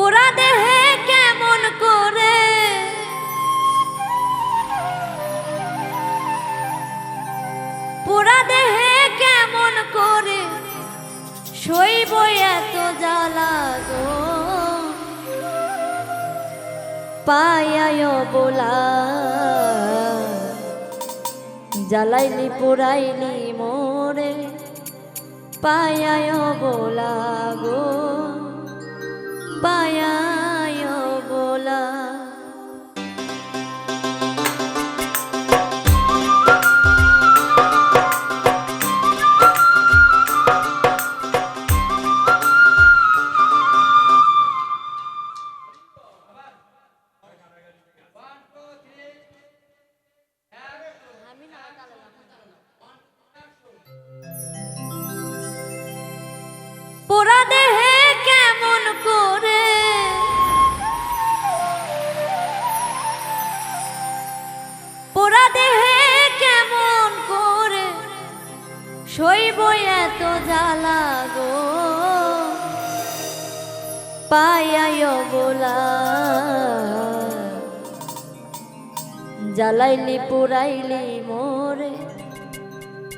পোড়া দেহে কেমন করে? পোড়া দেহে কেমন করে? সইব এত জ্বালা গো। পায়ায় বোলা জ্বালাইলি পোড়াইলি মোরে। পায়ায় বোলা গো। Купая পায়ায় বোলা। জ্বালাইলি পুরাইলি মোরে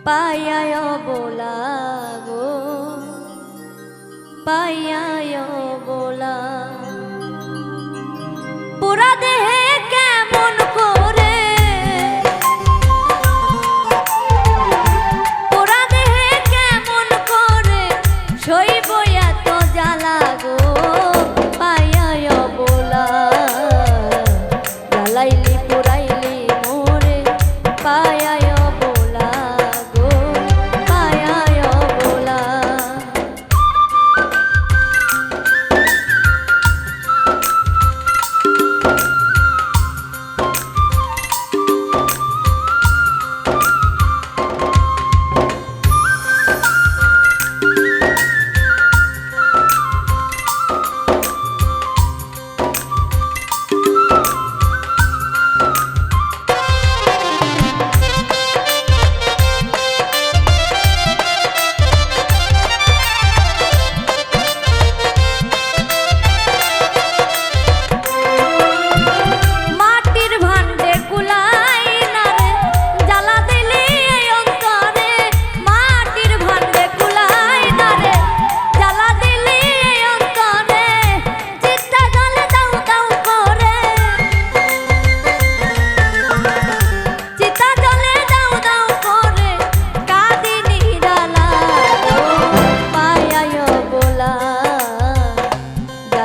পায়ায় বোলা গো। পায়ায়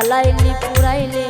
জ্বালাইলি পুরাইলি।